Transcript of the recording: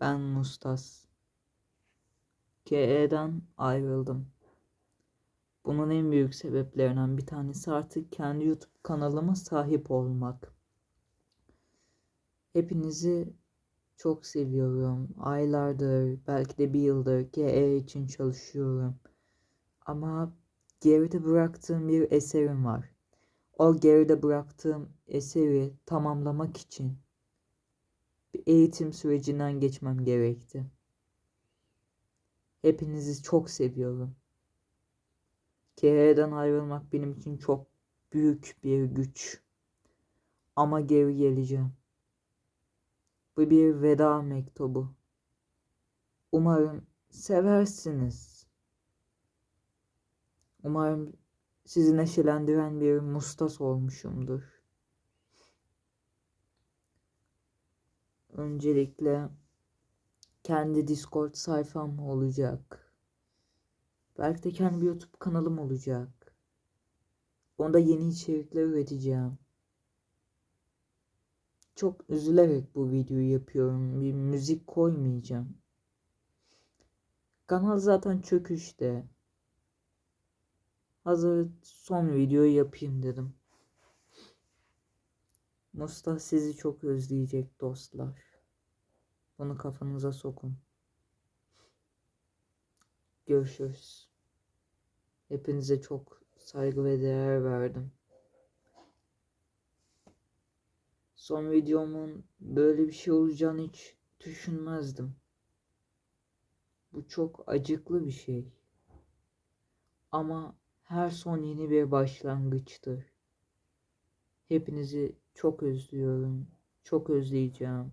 Ben Mustas. KE'den ayrıldım. Bunun en büyük sebeplerinden bir tanesi artık kendi YouTube kanalıma sahip olmak. Hepinizi çok seviyorum. Aylardır, belki de bir yıldır KE için çalışıyorum. Ama geride bıraktığım bir eserim var. O geride bıraktığım eseri tamamlamak için eğitim sürecinden geçmem gerekti. Hepinizi çok seviyorum. KR'den ayrılmak benim için çok büyük bir güç. Ama geri geleceğim. Bu bir veda mektubu. Umarım seversiniz. Umarım sizi neşelendiren bir mustas olmuşumdur. Öncelikle kendi Discord sayfam olacak. Belki de kendi bir YouTube kanalım olacak. Onda yeni içerikler üreteceğim. Çok üzülerek bu videoyu yapıyorum. Bir müzik koymayacağım. Kanal zaten çöküşte. Hazır son videoyu yapayım dedim. Mustafa sizi çok özleyecek dostlar. Bunu kafanıza sokun. Görüşürüz. Hepinize çok saygı ve değer verdim. Son videomun böyle bir şey olacağını hiç düşünmezdim. Bu çok acıklı bir şey. Ama her son yeni bir başlangıçtır. Hepinizi çok özlüyorum. Çok özleyeceğim.